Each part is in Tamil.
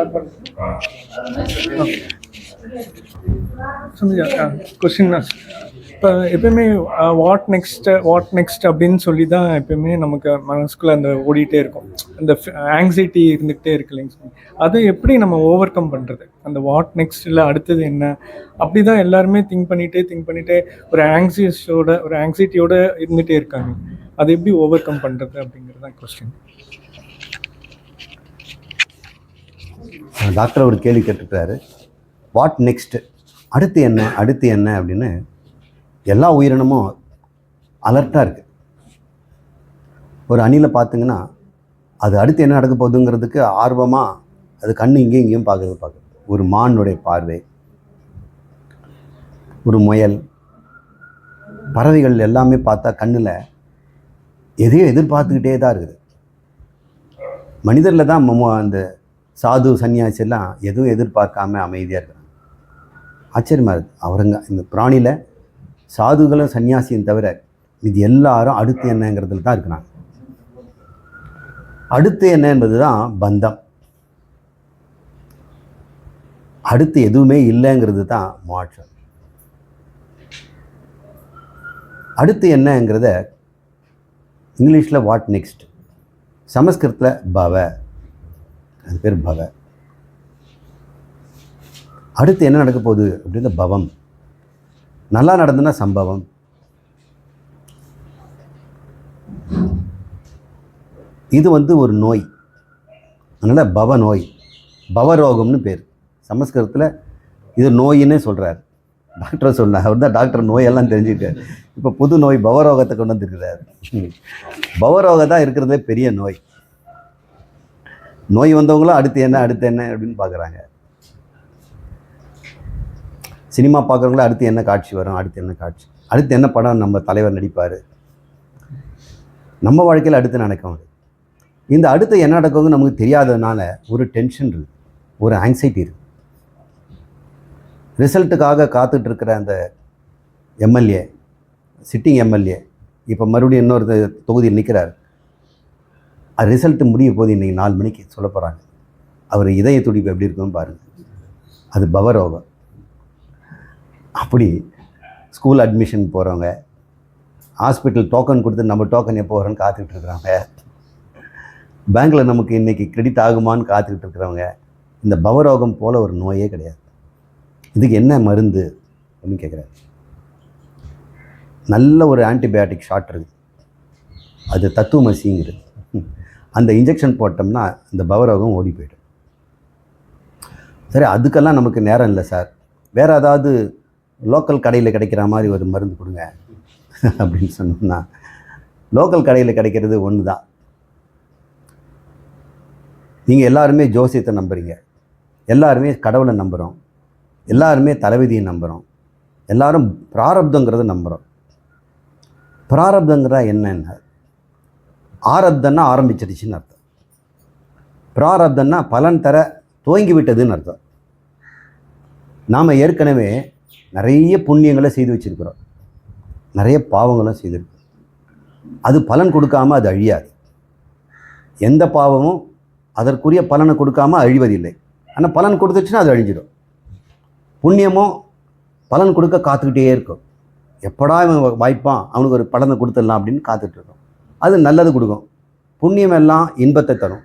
ஸ்டார்ட் பண்ணுங்க கொஸ்டின் இப்போ எப்பயுமே வாட் நெக்ஸ்ட் வாட் நெக்ஸ்ட் அப்படின்னு சொல்லி தான் எப்பயுமே நமக்கு மனசுக்குள்ளே அந்த ஓடிட்டே இருக்கும். அந்த ஆங்ஸைட்டி இருந்துகிட்டே இருக்கு இல்லைங்க அது அதை எப்படி நம்ம ஓவர் கம் பண்ணுறது அந்த வாட் நெக்ஸ்ட் இல்லை அடுத்தது என்ன? அப்படி தான் எல்லாருமே திங்க் பண்ணிகிட்டே திங்க் பண்ணிகிட்டே ஒரு ஆங்ஸியஸோட ஒரு ஆங்ஸைட்டியோட இருந்துகிட்டே இருக்காங்க. அதை எப்படி ஓவர் கம் பண்ணுறது அப்படிங்கிறது தான் கொஸ்டின் டாக்டர் ஒரு கேள்வி கேட்டுருக்காரு வாட் நெக்ஸ்ட் அடுத்து என்ன? அடுத்து என்ன? அப்படின்னு எல்லா உயிரினமும் அலர்ட்டாக இருக்குது ஒரு அணிலை பார்த்தீங்கன்னா அது அடுத்து என்ன நடக்க போகுதுங்கிறதுக்கு ஆர்வமாக அது கண் இங்கேயும் இங்கேயும் பார்க்குறது பார்க்குது ஒரு மானுடைய பார்வை ஒரு முயல் பறவைகள் எல்லாமே பார்த்தா கண்ணில் எதையோ எதிர்பார்த்துக்கிட்டே தான் இருக்குது. மனிதரில் தான் அந்த சாது சன்னியாசி எல்லாம் எதுவும் எதிர்பார்க்காம அமைதியாக இருக்கிறாங்க. ஆச்சரியமாக இருக்குது அவருங்க இந்த பிராணியில் சாதுகளும் சன்னியாசியும் தவிர இது எல்லாரும் அடுத்து என்னங்கிறதுல தான் இருக்கிறாங்க. அடுத்து என்ன என்பது தான் பந்தம். அடுத்து எதுவுமே இல்லைங்கிறது தான் மோட்சம் அடுத்து என்னங்கிறத இங்கிலீஷில் வாட் நெக்ஸ்ட் சமஸ்கிருதத்தில் பவ. அது பேர் பவ. அடுத்து என்ன நடக்க போகுது அப்படின்ற பவம். நல்லா நடந்ததுன்னா சம்பவம். இது வந்து ஒரு நோய். அதனால் பவ நோய். பவரோகம்னு பேர். சமஸ்கிருதத்தில் இது நோயின்னே சொல்கிறார் டாக்டர் சொன்னார். அவர் தான் டாக்டர். நோயெல்லாம் தெரிஞ்சுக்கிட்டார். இப்போ புது நோய் பவரோகத்தை கொண்டு வந்திருக்கிறார். பவரோகம் தான் இருக்கிறதே பெரிய நோய். நோய் வந்தவங்களும் அடுத்து என்ன அடுத்து என்ன அப்படின்னு பார்க்குறாங்க. சினிமா பார்க்குறவங்களும் அடுத்து என்ன காட்சி வரும் அடுத்து என்ன காட்சி அடுத்து என்ன படம் நம்ம தலைவர் நடிப்பார். நம்ம வாழ்க்கையில் அடுத்து நடக்கும் அது. இந்த அடுத்து என்ன நடக்கும்னு நமக்கு தெரியாததுனால ஒரு டென்ஷன் இருக்குது ஒரு ஆங்ஸைட்டி இருக்குது ரிசல்ட்டுக்காக காத்துட்டு இருக்கிற அந்த எம்எல்ஏ சிட்டிங் எம்எல்ஏ இப்போ மறுபடியும் இன்னொரு தொகுதியில் நிற்கிறார் அது ரிசல்ட் முடிய போது இன்றைக்கி நாலு மணிக்கு சொல்ல போகிறாங்க அவர் இதய துடிப்பு எப்படி இருக்குன்னு பாருங்கள் அது பவரோகம். அப்படி ஸ்கூல் அட்மிஷன் போகிறவங்க ஹாஸ்பிட்டல் டோக்கன் கொடுத்து நம்ம டோக்கன் எப்போ வரோன்னு காத்துக்கிட்டு இருக்கிறாங்க. பேங்க்கில் நமக்கு இன்றைக்கி கிரெடிட் ஆகுமான்னு காத்துக்கிட்டு இருக்கிறவங்க இந்த பவரோகம் போல் ஒரு நோயே கிடையாது. இதுக்கு என்ன மருந்து அப்படின்னு கேட்குறாரு நல்ல ஒரு ஆன்டிபயாட்டிக் ஷாட் இருக்குது அது தத்துவமசிங்கிறது. அந்த இன்ஜெக்ஷன் போட்டோம்னா இந்த பவரோகம் ஓடி போயிடும். சரி அதுக்கெல்லாம் நமக்கு நேரம் இல்லை சார். வேறு ஏதாவது லோக்கல் கடையில் கிடைக்கிற மாதிரி ஒரு மருந்து கொடுங்க அப்படின்னு சொன்னோம்னா லோக்கல் கடையில் கிடைக்கிறது ஒன்று தான் நீங்கள் எல்லாருமே ஜோசியத்தை நம்புறீங்க. எல்லாருமே கடவுளை நம்புகிறோம் எல்லாருமே தலைவிதியை நம்புகிறோம் எல்லாரும் பிராரப்தங்கிறத நம்புகிறோம் பிராரப்தங்கிற என்னென்ன ஆரப்தன்னா ஆரம்பிச்சிடுச்சுன்னு அர்த்தம். பிராரப்தன்னா பலன் தர துவங்கி விட்டதுன்னு அர்த்தம். நாம் ஏற்கனவே நிறைய புண்ணியங்களை செய்து வச்சிருக்கிறோம். நிறைய பாவங்களும் செய்திருக்கோம் அது பலன் கொடுக்காம அது அழியாது. எந்த பாவமும் அதற்குரிய பலனை கொடுக்காம அழிவதில்லை. ஆனால் பலன் கொடுத்துச்சுன்னா அது அழிஞ்சிடும். புண்ணியமும் பலன் கொடுக்க காத்துக்கிட்டே இருக்கும். எப்படா இவன் வாய்ப்பான்? அவனுக்கு ஒரு பலனை கொடுத்துடலாம் அப்படின்னு காத்துட்ருக்கோம் அது நல்லது கொடுக்கும். புண்ணியம் எல்லாம் இன்பத்தை தரும்.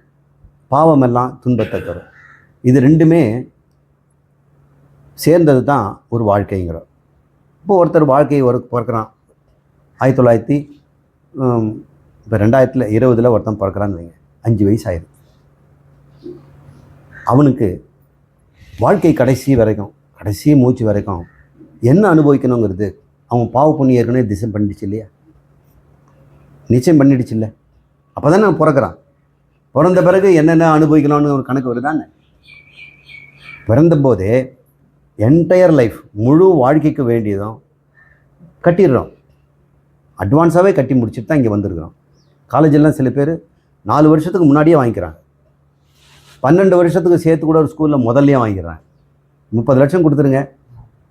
பாவம் எல்லாம் துன்பத்தை தரும். இது ரெண்டுமே சேர்ந்தது தான் ஒரு வாழ்க்கைங்கிறோம் இப்போ ஒருத்தர் வாழ்க்கையை ஒரு பிறக்கிறான் ஆயிரத்தி தொள்ளாயிரத்தி இப்போ ரெண்டாயிரத்தில் இருபதில் ஒருத்தன் பிறக்கிறான்னு வைங்க. அஞ்சு வயசு ஆயிரும் அவனுக்கு வாழ்க்கை கடைசி வரைக்கும் கடைசி மூச்சு வரைக்கும் என்ன அனுபவிக்கணுங்கிறது அவன் பாவ புண்ணியம் ஏற்கனவே திசை பண்ணிடுச்சு இல்லையா? நிச்சயம் பண்ணிடுச்சு இல்லை அப்போ தானே பிறக்கிறான். பிறந்த பிறகு என்னென்ன அனுபவிக்கலாம்னு ஒரு கணக்கு வருதானே பிறந்தபோதே என்டையர் லைஃப் முழு வாழ்க்கைக்கு வேண்டியதும் கட்டிடுறோம். அட்வான்ஸாகவே கட்டி முடிச்சுட்டு தான் இங்கே வந்திருக்கிறோம். காலேஜெல்லாம் சில பேர் நாலு வருஷத்துக்கு முன்னாடியே வாங்கிக்கிறாங்க. பன்னெண்டு வருஷத்துக்கு சேர்த்து கூட ஒரு ஸ்கூலில் முதல்லையே வாங்கிக்கிறாங்க. முப்பது லட்சம் கொடுத்துருங்க.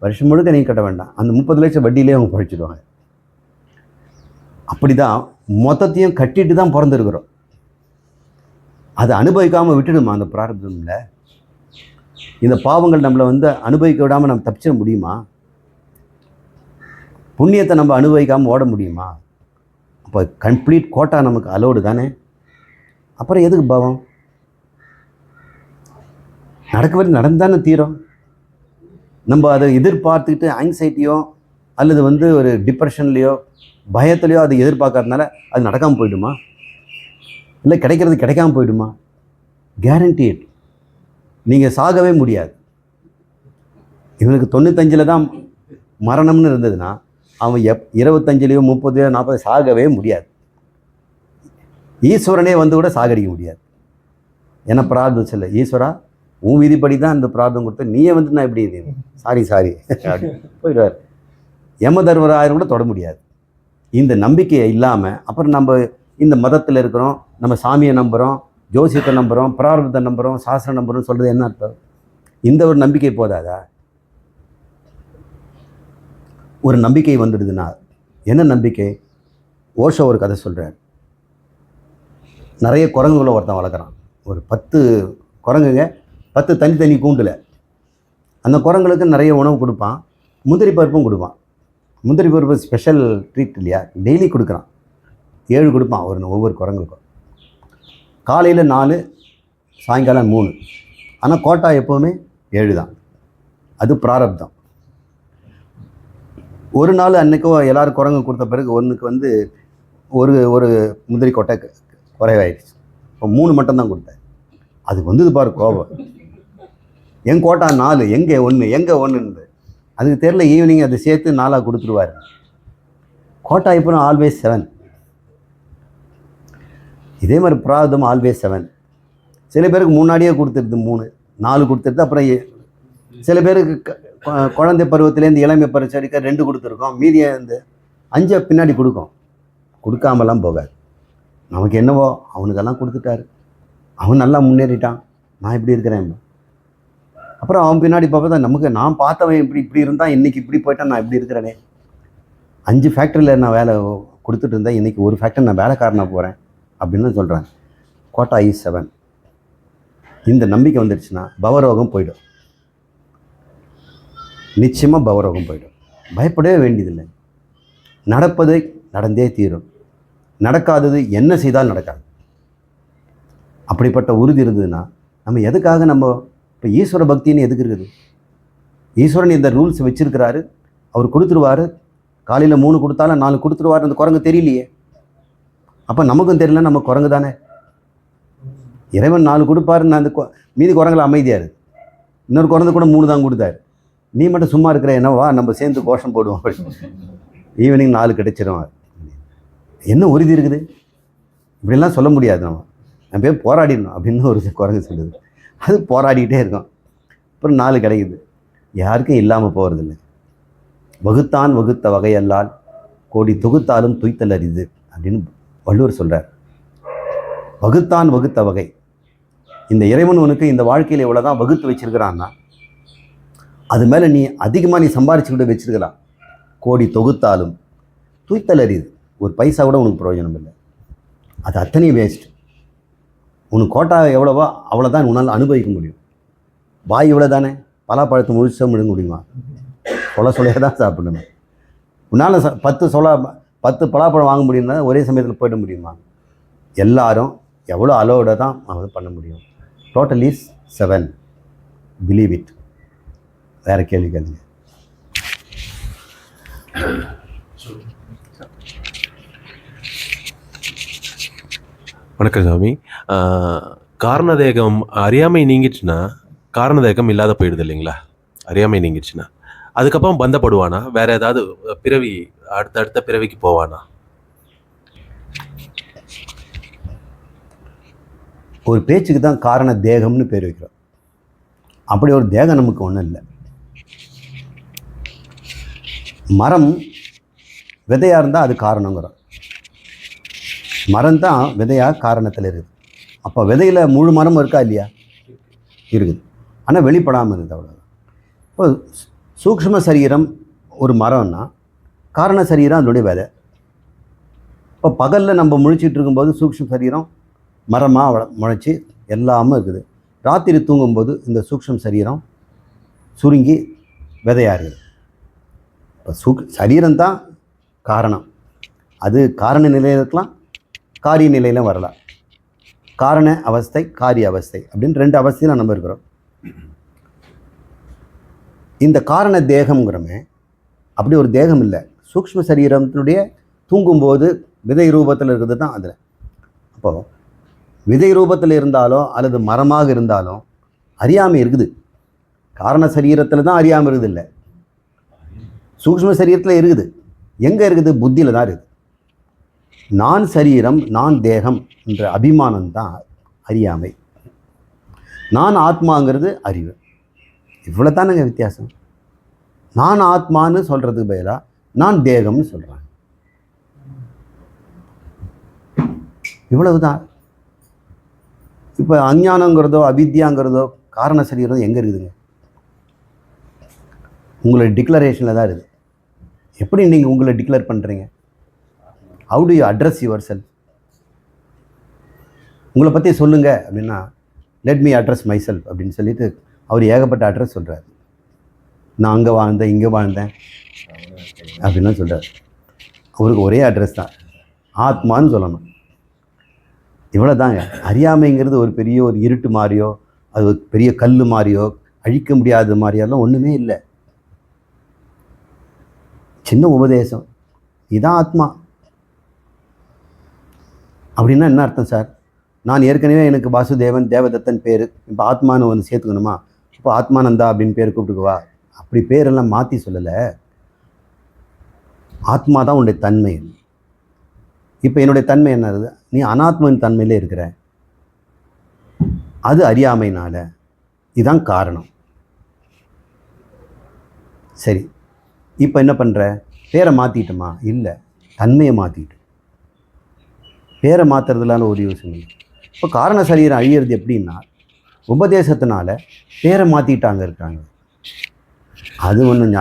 வருஷம் முழுக்க நீங்கள் கட்ட வேண்டாம். அந்த முப்பது லட்சம் வட்டியிலே அவங்க பழிச்சிடுவாங்க. அப்படி தான் மொத்தத்தையும் கட்டிட்டு தான் பிறந்திருக்கிறோம். அதை அனுபவிக்காமல் விட்டுடுமா அந்த பிராரப்தம்ல? இந்த பாவங்கள் நம்மளை வந்து அனுபவிக்க விடாமல் நம்ம தப்பிச்சிட முடியுமா? புண்ணியத்தை நம்ம அனுபவிக்காமல் ஓட முடியுமா? அப்போ கம்ப்ளீட் கோட்டா நமக்கு அலோடு தானே? அப்புறம் எதுக்கு பாவம்? நடக்கவே நடந்தானே தீரும். நம்ம அதை எதிர்பார்த்துக்கிட்டு ஆங்ஸைட்டியோ அல்லது வந்து ஒரு டிப்ரெஷன்லேயோ பயத்துலையோ அது எதிர்பார்க்கறதுனால அது நடக்காமல் போயிடுமா? இல்லை கிடைக்கிறது கிடைக்காம போயிடுமா? கேரண்டீட் நீங்கள் சாகவே முடியாது. இவனுக்கு தொண்ணூத்தஞ்சில் தான் மரணம்னு இருந்ததுன்னா அவன் எப் இருபத்தஞ்சிலையோ முப்பதுலையோ நாற்பது சாகவே முடியாது. ஈஸ்வரனே வந்து கூட சாகடிக்க முடியாது. என்ன பிரார்த்தம் சொல்ல ஈஸ்வரா உன் விதிப்படி தான் இந்த பிரார்த்தம் கொடுத்த நீயே வந்து நான் எப்படி சாரி சாரி போயிடுவார். யம தர்மராயிரம் கூட தொட முடியாது. இந்த நம்பிக்கையை இல்லாமல் அப்புறம் நம்ம இந்த மதத்தில் இருக்கிறோம் நம்ம சாமியை நம்புகிறோம் ஜோசியத்தை நம்புகிறோம் பிராரபத்தை நம்புகிறோம் சாஸ்திரம் நம்புகிறோம் சொல்கிறது என்ன அர்த்தம்? இந்த ஒரு நம்பிக்கை போதாதா? ஒரு நம்பிக்கை வந்துடுதுன்னா என்ன நம்பிக்கை? ஓஷோ ஒரு கதை சொல்கிறார் நிறைய குரங்குகளை ஒருத்தன் வளர்க்குறான். ஒரு பத்து குரங்குங்க பத்து தனித்தனி கூண்டில். அந்த குரங்களுக்கு நிறைய உணவு கொடுப்பான் முந்திரி பருப்பும் கொடுப்பான். முந்திரி பருப்பு ஸ்பெஷல் ட்ரீட் இல்லையா? டெய்லி கொடுக்குறான். ஏழு கொடுப்பான் ஒரு ஒவ்வொரு குரங்குக்கும். காலையில் நாலு சாயங்காலம் மூணு. ஆனால் கோட்டா எப்போவுமே ஏழு தான். அது பிராரப்தம் ஒரு நாள் அன்றைக்கும் எல்லோரும் குரங்கு கொடுத்த பிறகு ஒன்றுக்கு வந்து ஒரு ஒரு முந்திரி கொட்டை குறைவாயிடுச்சு. இப்போ மூணு மட்டும்தான் கொடுத்தேன். அதுக்கு வந்தது பாரு கோபம். என் கோட்டா நாலு எங்கே ஒன்று எங்கே ஒன்றுன்னு அதுக்கு தெரில ஈவினிங் அதை சேர்த்து நாலாக கொடுத்துருவார். கோட்டாய்ப்புறம் ஆல்வேஸ் செவன் இதே மாதிரி பிரார்த்தம் ஆல்வேஸ் செவன் சில பேருக்கு முன்னாடியே கொடுத்துருது மூணு நாலு கொடுத்துருது அப்புறம் சில பேருக்கு க- குழந்தை பருவத்திலேருந்து இளமை பருவம் வரைக்கும் ரெண்டு கொடுத்துருக்கோம். மீதியை இந்த அஞ்சை பின்னாடி கொடுக்கும். கொடுக்காமலாம் போகாது. நமக்கு என்னவோ அவனுக்கெல்லாம் கொடுத்துட்டாரு. அவன் நல்லா முன்னேறிட்டான். நான் இப்படி இருக்கிறேன். அப்புறம் அவன் பின்னாடி பார்த்தா நமக்கு நான் பார்த்தவன் இப்படி இப்படி இருந்தால் இன்னைக்கு இப்படி போயிட்டேன் நான் இப்படி இருக்கிறேனே. அஞ்சு ஃபேக்ட்ரியில் நான் வேலை கொடுத்துட்டு இருந்தேன் இன்னைக்கு ஒரு ஃபேக்ட்ரி நான் வேலைக்காரனாக போகிறேன் அப்படின்னு சொல்கிறேன் கோட்டா ஐ செவன். இந்த நம்பிக்கை வந்துடுச்சுன்னா பவரோகம் போயிடும். நிச்சயமாக பவரோகம் போயிடும். பயப்படவே வேண்டியதில்லை. நடப்பது நடந்தே தீரும். நடக்காதது என்ன செய்தால் நடக்காது. அப்படிப்பட்ட உறுதி இருந்ததுன்னா நம்ம எதுக்காக நம்ம இப்போ ஈஸ்வர பக்தின்னு எதுக்கு இருக்குது? ஈஸ்வரன் இந்த ரூல்ஸ் வச்சிருக்கிறாரு. அவர் கொடுத்துருவாரு. காலையில் மூணு கொடுத்தாலும் நாலு கொடுத்துருவாரு அந்த குரங்கு தெரியலையே. அப்போ நமக்கும் தெரியல நம்ம குரங்கு தானே? இறைவன் நாலு கொடுப்பாருன்னு அந்த மீதி குரங்குல அமைதியாக இருக்கு இன்னொரு குரங்கு கூட மூணு தான் கொடுத்தாரு. நீ மட்டும் சும்மா இருக்கிற என்னவா நம்ம சேர்ந்து கோஷம் போடுவோம் ஈவினிங் நாலு கிடைச்சிடும் என்ன உறுதி இருக்குது? இப்படிலாம் சொல்ல முடியாது நம்ம. நம்ம போய் போராடிடணும் அப்படின்னு ஒரு குரங்கு சொல்லுது. அது போராடிக்கிட்டே இருக்கும். அப்புறம் நாலு கிடைக்குது. யாருக்கும் இல்லாமல் போகிறதில்ல வகுத்தான் வகுத்த வகையல்லால் கோடி தொகுத்தாலும் துய்த்தல் அரிது அப்படின்னு வள்ளுவர் சொல்கிறார் வகுத்தான் வகுத்த வகை. இந்த இறைவன் உனக்கு இந்த வாழ்க்கையில் எவ்வளோ தான் வகுத்து வச்சிருக்கிறான்னா அது மேலே நீ அதிகமாக நீ சம்பாரிச்சுக்கிட்டு வச்சுருக்கலாம். கோடி தொகுத்தாலும் தூய்த்தல் அறியுது ஒரு பைசா கூட உனக்கு பிரயோஜனம் இல்லை அது அத்தனையும் வேஸ்ட் உனக்கு கோட்டா எவ்வளவோ அவ்வளோதான் உன்னால் அனுபவிக்க முடியும். வாய் இவ்வளோ தானே பலாப்பழத்தை முழுசாக முழுங்க முடியுமா? சொல சொலையாக தான் சாப்பிடணும். உன்னால் ச பத்து சொலா பத்து பலாப்பழம் வாங்க முடியும்னா ஒரே சமயத்தில் போயிட முடியுமா? எல்லாரும் எவ்வளோ அளவோட தான் நம்ம பண்ண முடியும். Total is seven believe it வேறு கேள்வி கேளுங்க. வணக்கம் சாமி. காரணதேகம் அறியாமை நீங்கிடுச்சுன்னா காரணதேகம் இல்லாத போயிடுது இல்லைங்களா? அறியாமை நீங்கிடுச்சுன்னா. அதுக்கப்புறம் பந்தப்படுவானா? வேற ஏதாவது பிறவி அடுத்த அடுத்த பிறவிக்கு போவானா? ஒரு பேச்சுக்கு தான் காரண தேகம்னு பேர் வைக்கிறோம். அப்படி ஒரு தேகம் நமக்கு ஒன்றும் இல்லை. மரம் விதையாக இருந்தால் அது காரணங்கிறோம். மரம் தான் விதையாக காரணத்தில் இருக்குது. அப்போ விதையில் முழு மரம் இருக்கா இல்லையா? இருக்குது. ஆனால் வெளிப்படாமல் இருக்குது அவ்வளோதான் இப்போ சூக்ம சூக்ஷ்ம சரீரம் ஒரு மரம்னா காரண சரீரம் அதனுடைய விதை. இப்போ பகலில் நம்ம முழிச்சிட்டு இருக்கும்போது சூக்ஷ்ம சரீரம் மரமாக முளைச்சி எல்லாமே இருக்குது. ராத்திரி தூங்கும்போது இந்த சூக்ஷ்ம சரீரம் சுருங்கி விதையாறுது இப்போ சூக் சரீரம் தான் காரணம். அது காரண நிலையில் இருக்கலாம் காரிய நிலையிலும் வரலாம். காரண அவஸ்தை காரிய அவஸ்தை அப்படின்னு ரெண்டு அவஸ்தையில் நம்ம இருக்கிறோம். இந்த காரண தேகம்ங்கிறமே அப்படி ஒரு தேகம் இல்லை. சூக்ஷ்ம சரீரத்தினுடைய தூங்கும்போது விதை ரூபத்தில் இருக்கிறது தான் அதில். அப்போது விதை ரூபத்தில் இருந்தாலும் அல்லது மரமாக இருந்தாலும் அறியாமை இருக்குது. காரண சரீரத்தில் தான் அறியாமை இருக்குது இல்லை சூக்ஷ்ம சரீரத்தில் இருக்குது. எங்கே இருக்குது? புத்தியில் தான் இருக்குது. நான் சரீரம் நான் தேகம் என்ற அபிமானம் தான் அறியாமை. நான் ஆத்மாங்கிறது அறிவு. இவ்வளோ தானேங்க வித்தியாசம்? நான் ஆத்மான்னு சொல்கிறதுக்கு பதிலாக நான் தேகம்னு சொல்கிறாங்க இவ்வளவு தான் இப்போ அஞ்ஞானங்கிறதோ அவித்யாங்கிறதோ காரண சரீரம் எங்கே இருக்குதுங்க? உங்களை டிக்ளரேஷனில் தான் இருக்குது எப்படி நீங்கள் உங்களை டிக்ளேர் பண்ணுறீங்க how do you address yourself உங்களை பற்றி சொல்லுங்க அப்படின்னா let me address myself அப்படின்னு சொல்லிட்டு அவர் ஏகப்பட்ட அட்ரஸ் சொல்கிறார் நான் அங்கே வாழ்ந்தேன் இங்கே வாழ்ந்தேன் அப்படின்லாம் சொல்கிறார் அவருக்கு ஒரே அட்ரஸ் தான். ஆத்மான்னு சொல்லணும். இவ்வளோ தாங்க அறியாமைங்கிறது ஒரு பெரிய ஒரு இருட்டு மாதிரியோ அது ஒரு பெரிய கல் மாதிரியோ அழிக்க முடியாத மாதிரியெல்லாம் ஒன்றுமே இல்லை. சின்ன உபதேசம். இதான் ஆத்மா. அப்படின்னா என்ன அர்த்தம் சார்? நான் ஏற்கனவே எனக்கு வாசுதேவன் தேவதத்தன் பேர். இப்போ ஆத்மான்னு வந்து சேர்த்துக்கணுமா? இப்போ ஆத்மானந்தா அப்படின்னு பேர் கூப்பிட்டுக்குவா அப்படி பேரெல்லாம் மாற்றி சொல்லலை. ஆத்மா தான் உன்னுடைய தன்மை. இப்போ என்னுடைய தன்மை என்னது நீ அனாத்மன் தன்மையிலே இருக்கிற. அது அறியாமைனால இதுதான் காரணம். சரி. இப்போ என்ன பண்ணுற பேரை மாற்றிட்டுமா இல்லை. தன்மையை மாற்றிட்டு பேரை மாற்றுறதுலான ஒரு யோசனை இப்போ காரண சரீரம் அழியிறது எப்படின்னா உபதேசத்தினால பேரை மாற்றிட்டாங்க இருக்காங்க. அது ஒன்றும்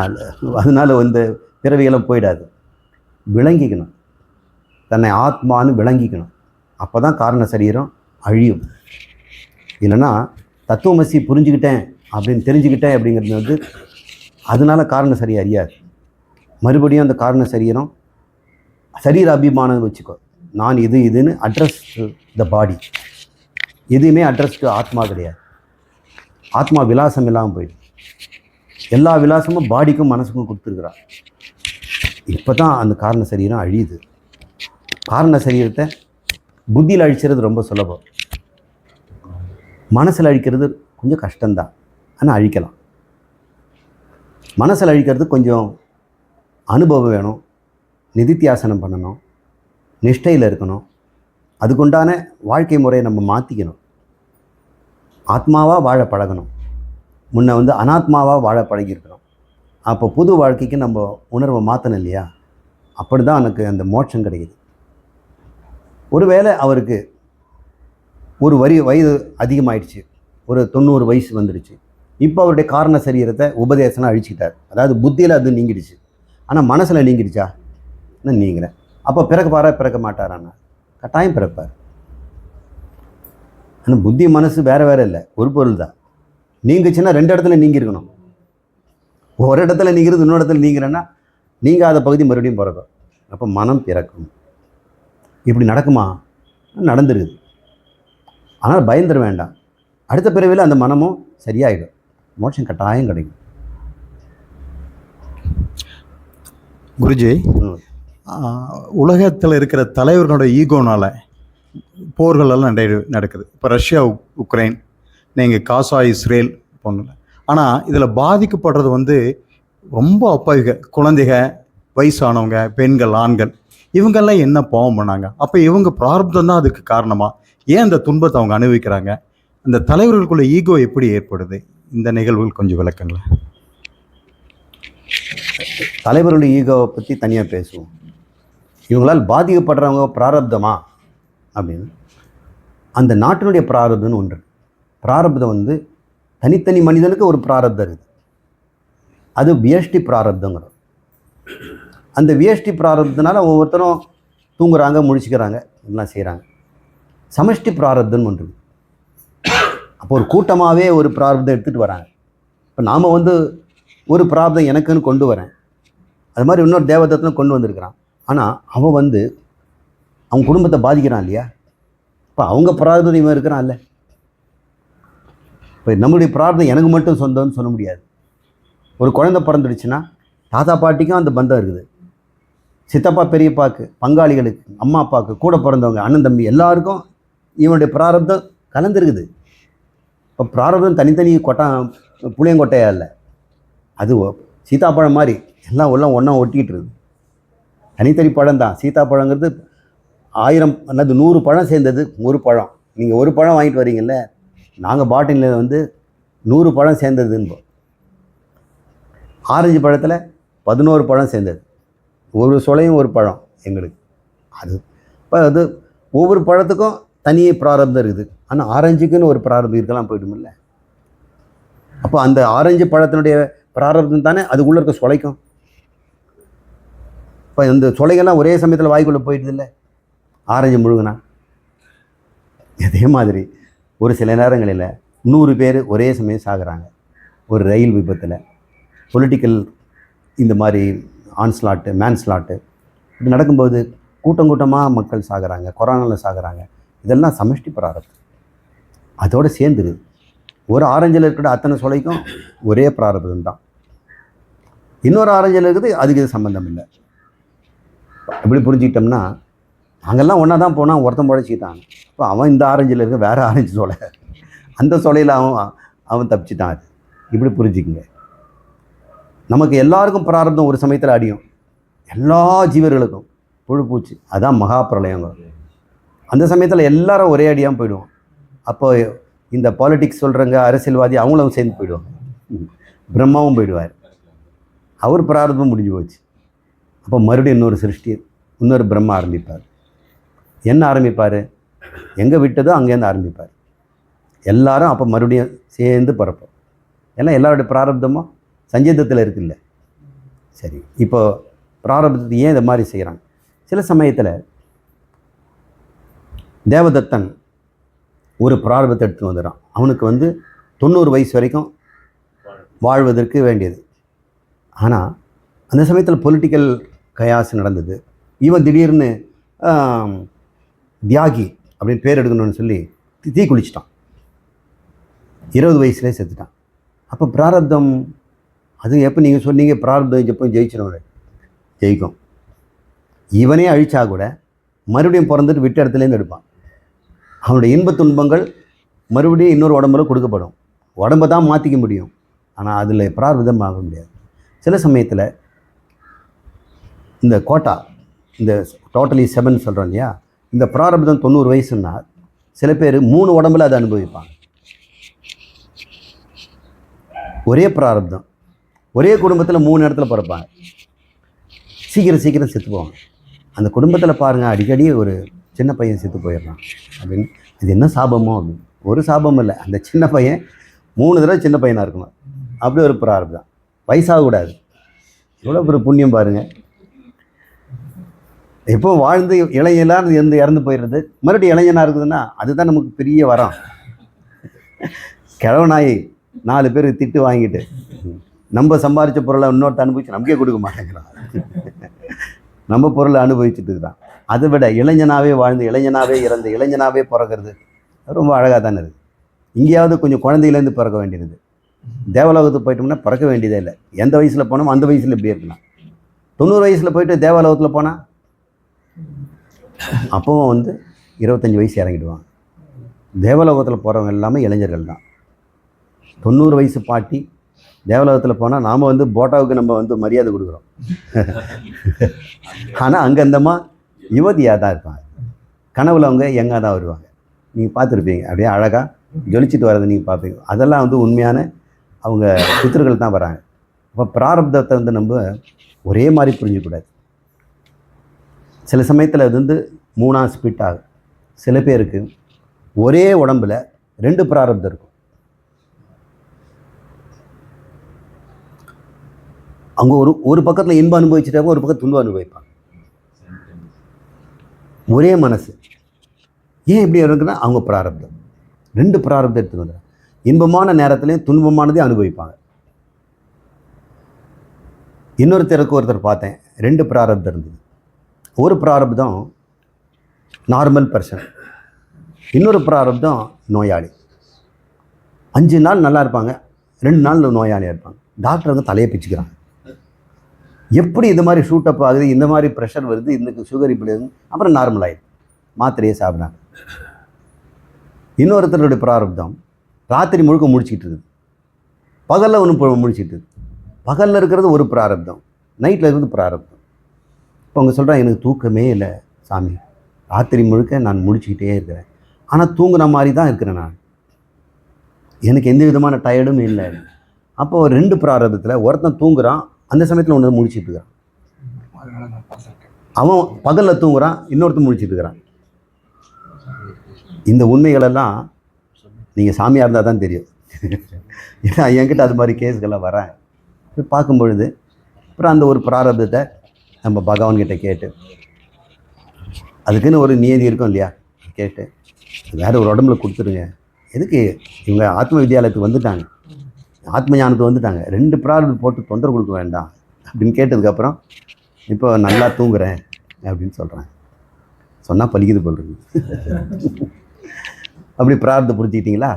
அதனால வந்து பிறவியெல்லாம் போயிடாது. விளங்கிக்கணும். தன்னை ஆத்மான்னு விளங்கிக்கணும். அப்போ தான் காரண சரீரம் அழியும். இல்லைன்னா தத்துவமசி புரிஞ்சுக்கிட்டேன் அப்படின்னு தெரிஞ்சுக்கிட்டேன் அப்படிங்கிறது வந்து அதனால காரண சரி அறியாது. மறுபடியும் அந்த காரண சரீரம் சரீர அபிமானம் வச்சுக்கோ. நான் இது இதுன்னு அட்ரஸ் த பாடி எதுவுமே அட்ரஸ்க்கு ஆத்மா கிடையாது. ஆத்மா விலாசம் இல்லாமல் போயிடும் எல்லா விலாசமும் பாடிக்கும் மனசுக்கும் கொடுத்துருக்குறா இப்போ தான் அந்த காரண சரீரம் அழியுது. காரண சரீரத்தை புத்தியில் அழிக்கிறது ரொம்ப சுலபம். மனசில் அழிக்கிறது கொஞ்சம் கஷ்டம்தான். ஆனால் அழிக்கலாம். மனசில் அழிக்கிறது கொஞ்சம் அனுபவம் வேணும். நிதித்தியாசனம் பண்ணணும். நிஷ்டையில் இருக்கணும். அதுக்குண்டான வாழ்க்கை முறையை நம்ம மாற்றிக்கணும் ஆத்மாவாக வாழ பழகணும். முன்ன வந்து அனாத்மாவாக வாழ பழகியிருக்கிறோம். அப்போ புது வாழ்க்கைக்கு நம்ம உணர்வை மாற்றணும் இல்லையா? அப்படி தான் எனக்கு அந்த மோட்சம் கிடைக்குது. ஒருவேளை அவருக்கு ஒரு வரி வயது அதிகமாயிடுச்சு. ஒரு தொண்ணூறு வயசு வந்துடுச்சு. இப்போ அவருடைய காரண சரீரத்தை உபதேசனாக அழிச்சிட்டார் அதாவது புத்தியில் அது நீங்கிடுச்சு. ஆனால் மனசில் நீங்கிடுச்சா? நான் நீங்கிறேன் அப்போ பிறக்கப்பாரா பிறக்க மாட்டாரான்னா. கட்டாயம் பிறப்பார். ஆனால் புத்தி மனசு வேறு வேறு இல்லை. ஒரு பொருள் தான். நீங்குச்சுன்னா ரெண்டு இடத்துல நீங்கி இருக்கணும் ஒரு இடத்துல நீங்கிறது இன்னொரு இடத்துல நீங்கிறேன்னா நீங்காத பகுதி மறுபடியும் பிறக்கும் அப்போ மனம் பிறக்கும். இப்படி நடக்குமா? நடந்துருக்குது ஆனால் பயந்துட வேண்டாம். அடுத்த பிறவியில் அந்த மனமும் சரியாயிடும். மோட்சம் கட்டாயம் கிடைக்கும். குருஜி. உலகத்தில் இருக்கிற தலைவர்களோட ஈகோனால் போர்கள் எல்லாம் நடக்குது. இப்போ ரஷ்யா உக்ரைன் நீங்கள் காசா இஸ்ரேல் போனல ஆனால் இதில் பாதிக்கப்படுறது வந்து ரொம்ப அப்பாவிக குழந்தைக வயசானவங்க பெண்கள் ஆண்கள் இவங்கெல்லாம் என்ன பாவம் பண்ணாங்க? அப்போ இவங்க பிராரப்தம் தான் அதுக்கு காரணமாக ஏன் அந்த துன்பத்தை அவங்க அனுபவிக்கிறாங்க? அந்த தலைவர்களுக்குள்ள ஈகோ எப்படி ஏற்படுது? இந்த நிகழ்வுகள் கொஞ்சம் விளக்கங்களேன். தலைவர்களுடைய ஈகோவை பற்றி தனியாக பேசுவோம். இவங்களால் பாதிக்கப்படுறவங்க பிராரப்தமா? அப்படின்னு. அந்த நாட்டினுடைய பிராரப்தம்னு ஒன்று. பிராரப்தம் வந்து தனித்தனி மனிதனுக்கு ஒரு பிராரப்தம் இருக்குது. அது வியஷ்டி பிராரப்தங்கிறது. அந்த வியஷ்டி பிராரப்தனால ஒவ்வொருத்தரும் தூங்குறாங்க முழிச்சுக்கிறாங்க எல்லாம் செய்கிறாங்க சமஷ்டி பிராரப்தம்னு ஒன்று அப்போ ஒரு கூட்டமாகவே ஒரு பிராரப்தம் எடுத்துகிட்டு வராங்க. இப்போ நாம் வந்து ஒரு பிராரப்தம் எனக்குன்னு கொண்டு வரேன். அது மாதிரி இன்னொரு தேவதத்தனும் கொண்டு வந்திருக்கிறான். ஆனால் அவன் வந்து அவன் குடும்பத்தை பாதிக்கிறான் இல்லையா? இப்போ அவங்க பிரார்த்தம் இவன் இருக்கிறான்ல. இப்போ நம்மளுடைய பிரார்த்தம் எனக்கு மட்டும் சொந்தம்னு சொல்ல முடியாது. ஒரு குழந்தை பிறந்துடுச்சுன்னா தாத்தா பாட்டிக்கும் அந்த பந்தம் இருக்குது. சித்தப்பா பெரியப்பாக்கு பங்காளிகளுக்கு அம்மா அப்பாவுக்கு கூட பிறந்தவங்க அண்ணன் தம்பி எல்லாருக்கும் இவனுடைய பிராரப்தம் கலந்துருக்குது. இப்போ பிராரப்தம் தனித்தனி கொட்டா புளியங்கொட்டையா இல்லை? அது சீதாப்பழம் மாதிரி எல்லாம் எல்லாம் ஒன்றா ஒட்டிக்கிட்டு இருக்குது. தனித்தனி பழம் தான் சீதாப்பழங்கிறது ஆயிரம் அல்லது நூறு பழம் சேர்ந்தது ஒரு பழம். நீங்கள் ஒரு பழம் வாங்கிட்டு வரீங்கல்ல நாங்கள் பாட்டிலில் வந்து நூறு பழம் சேர்ந்ததுன்னு ஆரஞ்சு பழத்தில் பதினோரு பழம் சேர்ந்தது. ஒரு சொலையும் ஒரு பழம் எங்களுக்கு. அது இப்போ அது ஒவ்வொரு பழத்துக்கும் தனியே பிராரப்தம் இருக்குது. ஆனால் ஆரஞ்சுக்குன்னு ஒரு பிராரப்தம் இருக்கலாம் போயிடுமில்ல அப்போ அந்த ஆரஞ்சு பழத்தினுடைய பிராரப்தம் தானே அதுக்குள்ளே இருக்க சொலைக்கும். இப்போ இந்த சொலைகள்லாம் ஒரே சமயத்தில் வாய்க்குள்ளே போயிடுது இல்லை ஆரஞ்சு முழுகுனா. அதே மாதிரி ஒரு சில நேரங்களில் நூறு பேர் ஒரே சமயம் சாகுறாங்க. ஒரு ரயில் விபத்தில். பொலிட்டிக்கல் இந்த மாதிரி ஆன்ஸ்லாட்டு மேன்ஸ்லாட்டு இப்படி நடக்கும்போது கூட்டம் கூட்டமாக மக்கள் சாகுறாங்க கொரோனாவில் சாகுறாங்க. இதெல்லாம் சமஷ்டி பிராரத்தம் அதோடு சேர்ந்துருது ஒரு ஆரஞ்சில் இருக்கிற அத்தனை சொலைக்கும் ஒரே பிராரதம் தான் இன்னொரு ஆரஞ்சில் இருக்குது அதுக்கு இது சம்மந்தம் இல்லை. எப்படி புரிஞ்சுக்கிட்டோம்னா அங்கெல்லாம் ஒன்றா தான் போனால் ஒருத்தன் பழச்சிக்கிட்டான். இப்போ அவன் இந்த ஆரஞ்சில் இருக்க வேறு ஆரஞ்சு சோலை. அந்த சோலையில் அவன் அவன் தப்பிச்சிட்டான் அது. இப்படி புரிஞ்சுக்குங்க. நமக்கு எல்லாருக்கும் பிராரப்தம் ஒரு சமயத்தில் அடியும். எல்லா ஜீவர்களுக்கும். புழு பூச்சி அதான் மகா அந்த சமயத்தில் எல்லாரும் ஒரே அடியாக போயிடுவோம் அப்போ இந்த பாலிட்டிக்ஸ் சொல்கிறவங்க அரசியல்வாதி அவங்களும் சேர்ந்து போயிடுவாங்க. ம். பிரம்மாவும் போயிடுவார். அவர் பிராரதமும் முடிஞ்சு போச்சு. அப்போ மறுபடியும் இன்னொரு சிருஷ்டி இன்னொரு பிரம்மா ஆரம்பிப்பார். என்ன ஆரம்பிப்பார்? எங்கே விட்டதோ அங்கேருந்து ஆரம்பிப்பார். எல்லாரும் அப்போ மறுபடியும் சேர்ந்து பிறப்போம். ஏன்னா எல்லாருடைய பிராரப்தமும் சஞ்சீதத்தில் இருக்குல்ல. சரி இப்போ பிராரப்தத்தை ஏன் இதை மாதிரி செய்கிறாங்க சில சமயத்தில் தேவதத்தன் ஒரு பிராரபத்தை எடுத்து வந்துடுறான். அவனுக்கு வந்து தொண்ணூறு வயசு வரைக்கும் வாழ்வதற்கு வேண்டியது. ஆனால் அந்த சமயத்தில் பொலிட்டிக்கல் கயாசு நடந்தது. இவன் திடீர்னு தியாகி அப்படின்னு பேர் எடுக்கணும்னு சொல்லி தீ- குளிச்சிட்டான். இருபது வயசுலேயே செத்துட்டான். அப்போ பிராரப்தம் அது எப்போ நீங்கள் சொன்னீங்க பிராரப்தம் எப்போ ஜெயிச்சிடும் ஜெயிக்கும். இவனே அழிச்சா கூட மறுபடியும் பிறந்துட்டு விட்ட இடத்துலேருந்து எடுப்பான். அவனுடைய இன்ப துன்பங்கள் மறுபடியும் இன்னொரு உடம்புல கொடுக்கப்படும். உடம்பை தான் மாற்றிக்க முடியும். ஆனால் அதில் பிரார்த்தம் ஆக முடியாது. சில சமயத்தில் இந்த கோட்டா இந்த டோட்டலி செவன் சொல்கிறோம் இல்லையா? இந்த பிராரப்தம் தொண்ணூறு வயசுன்னா சில பேர் மூணு உடம்புல அதை அனுபவிப்பாங்க. ஒரே பிராரப்தம். ஒரே குடும்பத்தில் மூணு இடத்துல பிறப்பாங்க. சீக்கிரம் சீக்கிரம் செத்து போவாங்க. அந்த குடும்பத்தில் பாருங்கள் அடிக்கடி ஒரு சின்ன பையன் செத்து போயிடுறான். அப்படின்னு இது என்ன சாபமோ அப்படின்னு. ஒரு சாபம் இல்லை. அந்த சின்ன பையன் மூணு தடவை சின்ன பையனாக இருக்கணும். அப்படி ஒரு பிரார்த்தம் வயசாகக்கூடாது. எவ்வளோ ஒரு புண்ணியம் பாருங்கள் எப்போ வாழ்ந்து இளைஞனாக இருந்து இறந்து போயிடுறது? மறுபடியும் இளைஞனாக இருக்குதுன்னா அதுதான் நமக்கு பெரிய வரம். கிழவனாயி நாலு பேர் திட்டு வாங்கிட்டு நம்ம சம்பாரித்த பொருளை இன்னொருத்த அனுபவிச்சு நமக்கே கொடுக்க மாட்டேங்கிறான். நம்ம பொருளை அனுபவிச்சுட்டு இருக்கிறான் அதை விட இளைஞனாவே வாழ்ந்து இளைஞனாகவே இறந்து இளைஞனாகவே பிறக்கிறது ரொம்ப அழகாக தானே இருக்குது. இங்கேயாவது கொஞ்சம் குழந்தையிலேருந்து பிறக்க வேண்டியது. தேவலோகத்துக்கு போயிட்டோம்னா பிறக்க வேண்டியதே இல்லை. எந்த வயசில் போனோமோ அந்த வயசில் இப்படி இருக்கலாம். தொண்ணூறு வயசில் போயிட்டு தேவலோகத்தில் போனால் அப்பவும் வந்து இருபத்தஞ்சி வயசு இறங்கிடுவாங்க. தேவலோகத்தில் போகிறவங்க எல்லாமே இளைஞர்கள் தான். தொண்ணூறு வயசு பாட்டி தேவலோகத்தில் போனால் நாம் வந்து போட்டாவுக்கு நம்ம வந்து மரியாதை கொடுக்குறோம். ஆனால் அங்கே அந்தம்மா யுவதியாக தான் இருப்பாங்க. கனவுல அவங்க எங்கே தான் வருவாங்க. நீங்கள் பார்த்துருப்பீங்க. அப்படியே அழகாக ஜொலிச்சிட்டு வரதை நீங்கள் பார்ப்பீங்க. அதெல்லாம் வந்து உண்மையான அவங்க பித்தர்கள் தான் வராங்க. அப்போ பிராரப்தத்தை வந்து நம்ம ஒரே மாதிரி புரிஞ்சுக்கூடாது சில சமயத்தில் அது வந்து மூணாக ஸ்பிட் ஆகும். சில பேருக்கு ஒரே உடம்புல ரெண்டு பிராரப்தம் இருக்கும். அவங்க ஒரு ஒரு பக்கத்தில் இன்பம் அனுபவிச்சுட்டாங்க ஒரு பக்கம் துன்பம் அனுபவிப்பாங்க. ஒரே மனசு. ஏன் இப்படி இருக்குன்னா அவங்க பிராரப்தம். ரெண்டு பிராரப்தம் எடுத்துட்டு வந்துடுறாங்க இன்பமான நேரத்துலையும் துன்பமானதே அனுபவிப்பாங்க. இன்னொருத்தருக்கு ஒருத்தர் பார்த்தேன் ரெண்டு பிராரப்தம் இருந்தது. ஒரு பிராரப்தம் நார்மல் பர்சன் இன்னொரு பிராரப்தம் நோயாளி. அஞ்சு நாள் நல்லா இருப்பாங்க ரெண்டு நாள் நோயாளியாக இருப்பாங்க. டாக்டர் வந்து தலையை பிச்சுக்கிறாங்க. எப்படி இந்த மாதிரி ஷூட் அப் ஆகுது இந்த மாதிரி ப்ரெஷர் வருது இந்த சுகர் இப்படி அப்புறம் நார்மல் ஆகிடுது மாத்திரையே சாப்பிட்றாங்க. இன்னொருத்தருடைய பிராரப்தம் ராத்திரி முழுக்க முடிச்சுக்கிட்டு இருக்குது. பகலில் ஒன்று முடிச்சிட்டு இருக்குது. பகலில் இருக்கிறது ஒரு பிராரப்தம் நைட்டில் இருக்கிறது பிராரப்தம். இப்போ அவங்க சொல்கிறாங்க எனக்கு தூக்கமே இல்லை சாமி. ராத்திரி முழுக்க நான் முடிச்சுக்கிட்டே இருக்கிறேன். ஆனால் தூங்குன மாதிரி தான் இருக்கிறேன் நான். எனக்கு எந்த விதமான டயர்டும் இல்லை. அப்போ ஒரு ரெண்டு பிராரபத்தில் ஒருத்தன் தூங்குறான் அந்த சமயத்தில் ஒன்று முடிச்சுட்டு இருக்கிறான். அவன் பகலில் தூங்குறான் இன்னொருத்தன் முடிச்சுட்டு இருக்கிறான். இந்த உண்மைகளெல்லாம் நீங்கள் சாமியாக இருந்தால் தான் தெரியும். ஏன்னா என்கிட்ட அது மாதிரி கேஸுக்கெல்லாம் வரேன் போய் பார்க்கும் பொழுது அப்புறம் அந்த ஒரு பிராரதத்தை நம்ம பகவான்கிட்ட கேட்டு. அதுக்குன்னு ஒரு நியதி இருக்கும் இல்லையா? கேட்டு. வேறு ஒரு உடம்புல கொடுத்துருங்க. எதுக்கு? இவங்க ஆத்ம வித்யாலயத்துக்கு வந்துட்டாங்க. ஆத்ம ஞானத்துக்கு வந்துட்டாங்க. ரெண்டு பிராரப்தம் போட்டு தொந்தரவு கொடுக்க வேண்டாம் அப்படின்னு கேட்டதுக்கப்புறம் இப்போ நல்லா தூங்குறேன் அப்படின்னு சொல்கிறேன் சொன்னால் பலிக்குது போல் அப்படி பிராரத்தை புரிஞ்சுக்கிட்டீங்களா?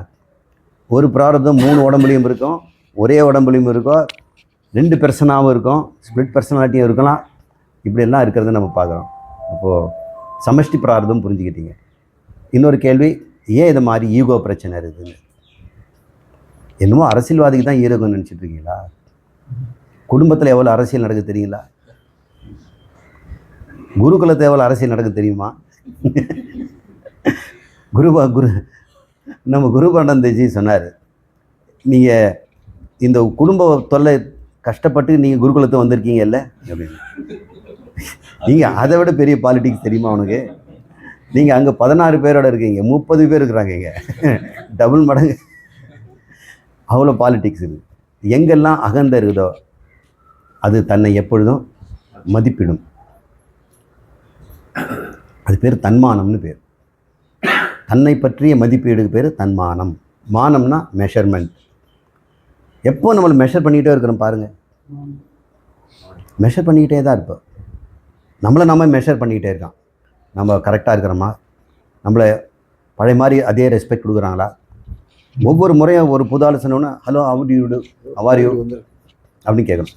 ஒரு பிரார்த்தம் மூணு உடம்புலையும் இருக்கும் ஒரே உடம்புலையும் இருக்கும் ரெண்டு பர்சனாகவும் இருக்கும் ஸ்பிளிட் பர்சனாலிட்டியும் இருக்கலாம் இப்படியெல்லாம் இருக்கிறத நம்ம பார்க்குறோம். அப்போது சமஷ்டி பிரார்த்தம் புரிஞ்சுக்கிட்டீங்க. இன்னொரு கேள்வி ஏன் இது மாதிரி ஈகோ பிரச்சனை இருக்குதுன்னு என்னமோ அரசியல்வாதிக்கு தான் ஈரோகம் நினச்சிட்டு இருக்கீங்களா? குடும்பத்தில் எவ்வளோ அரசியல் நடக்க தெரியுங்களா? குருகுலத்தில் எவ்வளோ அரசியல் நடக்க தெரியுமா? குருபா குரு நம்ம குருபானந்தஜி சொன்னார். நீங்கள் இந்த குடும்ப தொல்லை கஷ்டப்பட்டு நீங்கள் குருகுலத்தை வந்திருக்கீங்கல்ல? அப்படின்னு. நீங்கள் அதை விட பெரிய பாலிட்டிக்ஸ் தெரியுமா உனக்கு? நீங்கள் அங்கே பதினாறு பேரோட இருக்கீங்க. முப்பது பேர் இருக்கிறாங்க இங்கே. டபுள் மடங்கு. அவ்வளோ பாலிட்டிக்ஸ் இருக்குது எங்கெல்லாம் அகந்த இருக்குதோ அது தன்னை எப்பொழுதும் மதிப்பிடும். அது பேர் தன்மானம்னு பேர். தன்னை பற்றிய மதிப்பீடுக்கு பேர் தன்மானம். மானம்னா மெஷர்மெண்ட் எப்போ நம்மளை மெஷர் பண்ணிக்கிட்டே இருக்கிறோம் பாருங்கள் மெஷர் பண்ணிக்கிட்டே தான் இருப்போம். நம்மளை நம்ம மெஷர் பண்ணிக்கிட்டே இருக்கான். நம்ம கரெக்டாக இருக்கிறோமா? நம்மளை பழைய மாதிரி அதே ரெஸ்பெக்ட் கொடுக்குறாங்களா? ஒவ்வொரு முறையும் ஒரு புது ஆள் ஹலோ அவர் யூடு அவார் அப்படின்னு கேட்கணும்.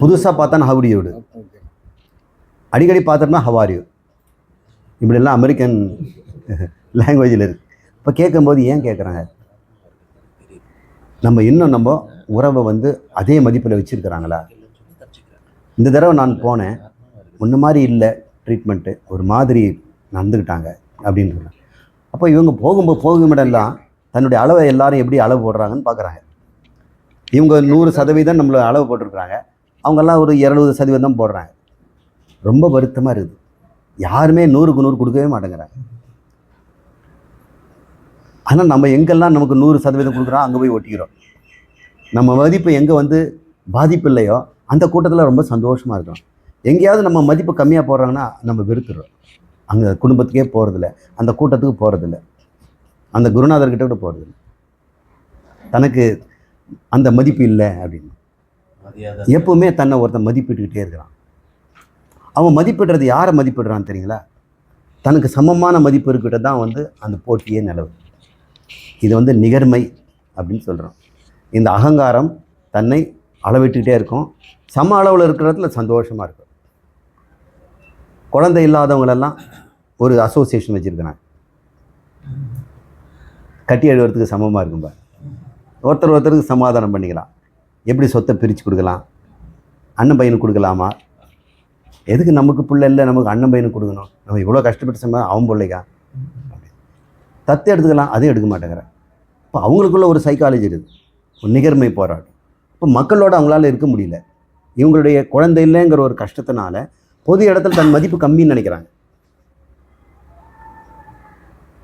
புதுசாக பார்த்தா ஹவுடியூடு அடிக்கடி பார்த்தோம்னா ஹவாரியூ யூ அமெரிக்கன் லாங்குவேஜில் இருக்குது இப்போ கேட்கும்போது ஏன் கேட்குறாங்க? நம்ம இன்னும் நம்ம உறவை வந்து அதே மதிப்பில் வச்சுருக்கிறாங்களா? இந்த தடவை நான் போனேன். முன்ன மாதிரி இல்லை ட்ரீட்மெண்ட்டு ஒரு மாதிரி நடந்துக்கிட்டாங்க அப்படின்னு அப்போ இவங்க போகும்போது போகும் இடம்லாம் தன்னுடைய அளவை எல்லாரும் எப்படி அளவு போடுறாங்கன்னு பார்க்குறாங்க. இவங்க நூறு சதவீதம் நம்மளை அளவு போட்டிருக்கிறாங்க. அவங்கெல்லாம் ஒரு இரநூறு சதவீதம் போடுறாங்க. ரொம்ப வருத்தமாக இருக்குது. யாருமே நூறுக்கு நூறு கொடுக்கவே மாட்டேங்கிறாங்க. ஆனால் நம்ம எங்கெல்லாம் நமக்கு நூறு சதவீதம் கொடுக்குறோம் அங்கே போய் ஒட்டிக்கிறோம். நம்ம மதிப்பு எங்கே வந்து பாதிப்பு இல்லையோ அந்த கூட்டத்தில் ரொம்ப சந்தோஷமாக இருக்கிறோம் எங்கேயாவது நம்ம மதிப்பு கம்மியாக போடுறாங்கன்னா நம்ம வெறுத்துடுறோம். அங்கே குடும்பத்துக்கே போகிறதில்ல அந்த கூட்டத்துக்கு போகிறதில்ல அந்த குருநாதர்கிட்ட கூட போகிறதில்ல தனக்கு அந்த மதிப்பு இல்லை அப்படின்னு. எப்பவுமே தன்னை ஒருத்தன் மதிப்பிட்டுக்கிட்டே இருக்கிறான். அவன் மதிப்பிடுறது யாரை மதிப்பிடுறான் தெரியுங்களா? தனக்கு சமமான மதிப்பு இருக்கிட்ட தான் வந்து அந்த போட்டியே நிலவு. இது வந்து நிகர்மை அப்படின்னு சொல்கிறோம் இந்த அகங்காரம் தன்னை அளவிட்டுக்கிட்டே இருக்கும். சம அளவில் இருக்கிறதுல சந்தோஷமாக இருக்கும். குழந்தை இல்லாதவங்களெல்லாம் ஒரு அசோசியேஷன் வச்சுருக்கிறாங்க கட்டி எழுதுறதுக்கு சமமாக இருக்கும்பா ஒருத்தர் ஒருத்தருக்கு சமாதானம் பண்ணிக்கலாம். எப்படி சொத்தை பிரித்து கொடுக்கலாம்? அண்ணன் பையனுக்கு கொடுக்கலாமா? எதுக்கு நமக்கு பிள்ளை இல்லை? நமக்கு அண்ணன் பையனுக்கு கொடுக்கணும். நம்ம இவ்வளோ கஷ்டப்பட்டு சம்பா அவன் பிள்ளைக்கா? தத்து எடுத்துக்கலாம் அதையும் எடுக்க மாட்டேங்கிறேன் இப்போ அவங்களுக்குள்ள ஒரு சைக்காலஜி இருக்குது. ஒரு நிகர்மை போராட்டம். இப்போ மக்களோட அவங்களால இருக்க முடியல. இவங்களுடைய குழந்தை இல்லைங்கிற ஒரு கஷ்டத்தினால பொது இடத்துல தன் மதிப்பு கம்மின்னு நினைக்கிறாங்க.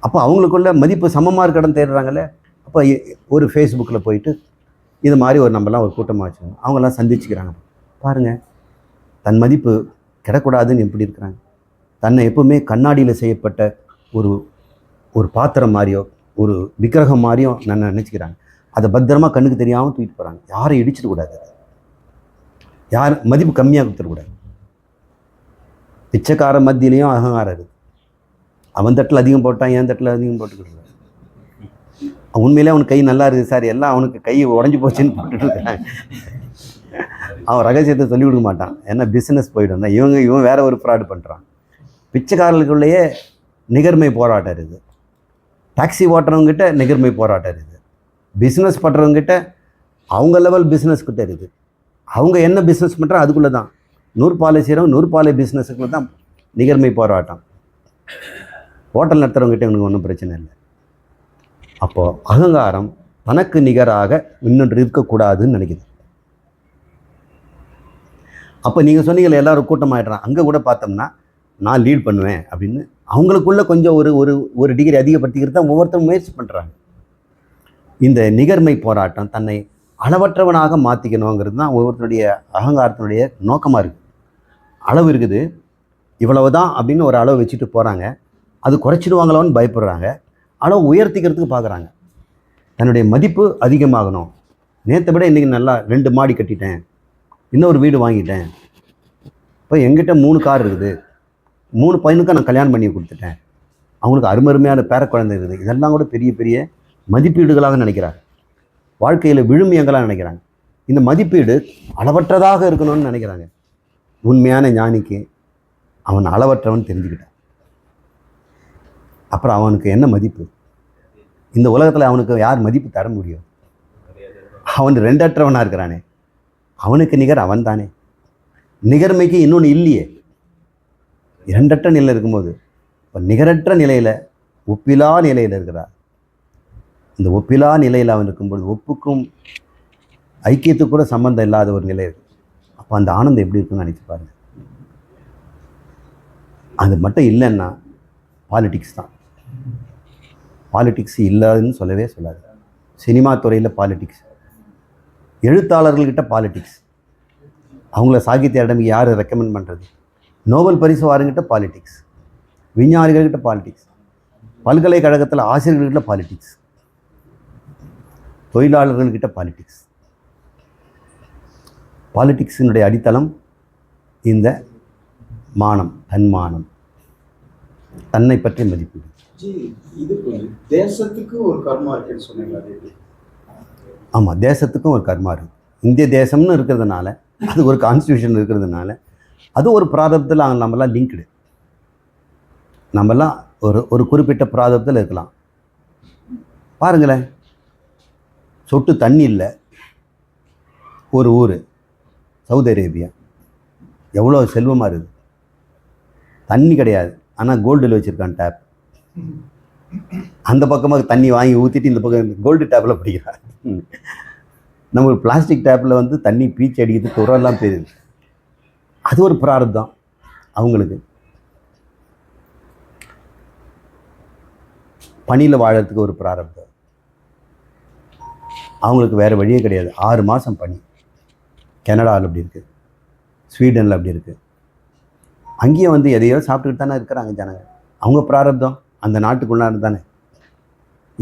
அப்போ அவங்களுக்குள்ள மதிப்பு சமமாக இருக்க இடம் தேடுறாங்கல்ல? அப்போ ஒரு ஃபேஸ்புக்கில் போயிட்டு இது மாதிரி ஒரு நம்மலாம் ஒரு கூட்டமாக வச்சுக்கணும் அவங்களாம் சந்திச்சுக்கிறாங்க. பாருங்கள் தன் மதிப்பு கிடக்கூடாதுன்னு எப்படி இருக்கிறாங்க? தன்னை எப்பவுமே கண்ணாடியில் செய்யப்பட்ட ஒரு ஒரு பாத்திரம் மாதிரியோ ஒரு விக்கிரகம் மாதிரியும் நான் நினச்சிக்கிறாங்க. அதை பத்திரமா கண்ணுக்கு தெரியாமல் தூக்கிட்டு போகிறாங்க யாரும் இடிச்சிடக்கூடாது யார் மதிப்பு கம்மியாக கொடுத்துடக்கூடாது பிச்சைக்கார மத்தியிலையும் அகங்காரம் இருக்குது அவன் தட்டில் அதிகம் போட்டான் என் தட்டில் அதிகம் போட்டுக்கிட்டு உண்மையிலே அவனுக்கு கை நல்லா இருக்குது சார். எல்லாம் அவனுக்கு கை உடஞ்சி போச்சுன்னு போட்டுட்டு இருக்காங்க. அவன் ரகசியத்தை சொல்லிக் கொடுக்க மாட்டான். ஏன்னா பிஸ்னஸ் போயிடும் இவங்க இவன் வேற ஒரு ஃப்ராடு பண்ணுறான் பிச்சைக்காரர்களுக்குள்ளேயே நிகர்மை போராட்டம் இருக்குது. டாக்ஸி ஓட்டுறவங்ககிட்ட நிகர்மை போராட்டம் இருக்குது. பிஸ்னஸ் பண்ணுறவங்ககிட்ட அவங்க லெவல் பிஸ்னஸ் கிட்ட இருக்குது. அவங்க என்ன பிஸ்னஸ் பண்ணுறா அதுக்குள்ளே தான் நூற்பாலை செய்கிறவங்க நூற்பாலை பிஸ்னஸுக்குள்ள தான் நிகர்மை போராட்டம். ஹோட்டல் நடத்துகிறவங்ககிட்ட இவனுக்கு ஒன்றும் பிரச்சனை இல்லை. அப்போது அகங்காரம் தனக்கு நிகராக இன்னொன்று இருக்கக்கூடாதுன்னு நினைக்குது. அப்போ நீங்கள் சொன்னீங்களே எல்லாரும் கூட்டமாயிடுறான். அங்கே கூட பார்த்தோம்னா நான் லீட் பண்ணுவேன் அப்படின்னு அவங்களுக்குள்ளே கொஞ்சம் ஒரு ஒரு ஒரு டிகிரி அதிகப்படுத்திக்கிறது தான் ஒவ்வொருத்தரும் முயற்சி பண்ணுறாங்க இந்த நிகர்மை போராட்டம் தன்னை அளவற்றவனாக மாற்றிக்கணுங்கிறது தான் ஒவ்வொருத்தருடைய அகங்காரத்தினுடைய நோக்கமாக இருக்குது அளவு இருக்குது. இவ்வளவு தான் அப்படின்னு ஒரு அளவு வச்சுட்டு போகிறாங்க அது குறைச்சிடுவாங்களோன்னு பயப்படுறாங்க. அளவு உயர்த்திக்கிறதுக்கு பார்க்குறாங்க தன்னுடைய மதிப்பு அதிகமாகணும். நேற்றை விட இன்றைக்கி நல்லா ரெண்டு மாடி கட்டிட்டேன். இன்னொரு வீடு வாங்கிட்டேன். இப்போ எங்கிட்ட மூணு கார் இருக்குது. மூணு பையனுக்கும் நான் கல்யாணம் பண்ணி கொடுத்துட்டேன். அவங்களுக்கு அருமருமையான பேர குழந்தை இருக்குது. இதெல்லாம் கூட பெரிய பெரிய மதிப்பீடுகளாக நினைக்கிறார். வாழ்க்கையில் விழுமியங்களாக நினைக்கிறாங்க. இந்த மதிப்பீடு அளவற்றதாக இருக்கணும்னு நினைக்கிறாங்க. உண்மையான ஞானிக்கு அவன் அளவற்றவன் தெரிஞ்சுக்கிட்டான். அப்புறம் அவனுக்கு என்ன மதிப்பு? இந்த உலகத்தில் அவனுக்கு யார் மதிப்பு தர முடியும்? அவன் ரெண்டற்றவனாக இருக்கிறானே. அவனுக்கு நிகர் அவன் தானே நிகர்மைக்கு இன்னொன்று இல்லையே. இரண்டற்ற நிலையில் இருக்கும்போது இப்போ நிகரற்ற நிலையில் ஒப்பிலா நிலையில் இருக்கிறார். இந்த ஒப்பிலா நிலையில் அவன் இருக்கும்போது ஒப்புக்கும் ஐக்கியத்துக்கு கூட சம்மந்தம் இல்லாத ஒரு நிலை இருக்கு. அப்போ அந்த ஆனந்தம் எப்படி இருக்குன்னு நினச்சி பாருங்க. அது மட்டும் இல்லைன்னா பாலிட்டிக்ஸ் தான். பாலிட்டிக்ஸ் இல்லாதுன்னு சொல்லவே சொல்லாது. சினிமா துறையில் பாலிட்டிக்ஸ் எழுத்தாளர்கள்கிட்ட பாலிட்டிக்ஸ் அவங்கள சாகித்ய அகாடமிக்கு யார் ரெக்கமெண்ட் பண்ணுறது நோபல் பரிசு வாருங்கிட்ட பாலிட்டிக்ஸ் விஞ்ஞானிகள்கிட்ட பாலிட்டிக்ஸ் பல்கலைக்கழகத்தில் ஆசிரியர்கள்கிட்ட பாலிட்டிக்ஸ் தொழிலாளர்கள்கிட்ட பாலிடிக்ஸ் பாலிடிக்ஸினுடைய அடித்தளம் இந்த மானம் தன்மானம். தன்னை பற்றிய மதிப்பீடு. தேசத்துக்கு ஒரு கர்மா இருக்குன்னு சொன்னீங்களா ஆமாம் தேசத்துக்கும் ஒரு கர்மா இருக்குது இந்திய தேசம்னு இருக்கிறதுனால அது ஒரு கான்ஸ்டியூஷன் இருக்கிறதுனால அது ஒரு பிராரப்தத்தில் நம்மலாம் லிங்க்டு நம்மலாம் ஒரு ஒரு குறிப்பிட்ட பிராரப்தத்தில் இருக்கலாம். பாருங்களேன். சொட்டு தண்ணி இல்லை. ஒரு ஊர் சவுதி அரேபியா. எவ்வளோ செல்வமாக இருக்குது? தண்ணி கிடையாது. ஆனால் கோல்டில் வச்சுருக்கான் டேப் அந்த பக்கமாக தண்ணி வாங்கி ஊற்றிட்டு இந்த பக்கம் கோல்டு டேப்பில் பிடிக்கிறார் நம்ம பிளாஸ்டிக் டேப்பில் வந்து தண்ணி பீச்சு அடிக்கிறது துறெல்லாம் தெரியுது அது ஒரு பிரார்த்தம் அவங்களுக்கு. பனியில் வாழறதுக்கு ஒரு பிராரப்தம் அவங்களுக்கு வேறு வழியே கிடையாது. ஆறு மாதம் பனி கனடாவில் அப்படி இருக்குது ஸ்வீடனில் அப்படி இருக்குது அங்கேயும் வந்து எதையோ சாப்பிட்டுக்கிட்டு தானே இருக்கிறாங்க ஜனங்க. அவங்க பிராரப்தம் அந்த நாட்டுக்குள்ளான தானே.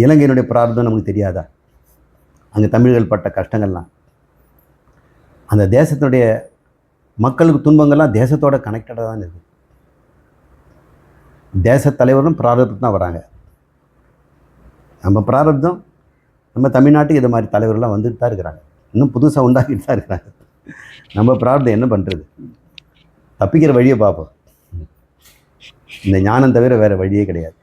இலங்கையினுடைய பிரார்த்தம் நமக்கு தெரியாதா? அங்கே தமிழர்கள் பட்ட கஷ்டங்கள்லாம். அந்த தேசத்தினுடைய மக்களுக்கு துன்பங்கள்லாம் தேசத்தோட கனெக்டடாக தான் இருக்குது தேச தலைவரும் பிராரப்தம் தான் வராங்க. நம்ம பிராரப்தம் நம்ம தமிழ்நாட்டுக்கு இது மாதிரி தலைவர்கள்லாம் வந்துட்டு தான் இருக்கிறாங்க. இன்னும் புதுசாக உண்டாகிட்டு தான் இருக்கிறாங்க. நம்ம பிரார்த்தம் என்ன பண்ணுறது தப்பிக்கிற வழியை பார்ப்போம். இந்த ஞானம் தவிர வேறு வழியே கிடையாது.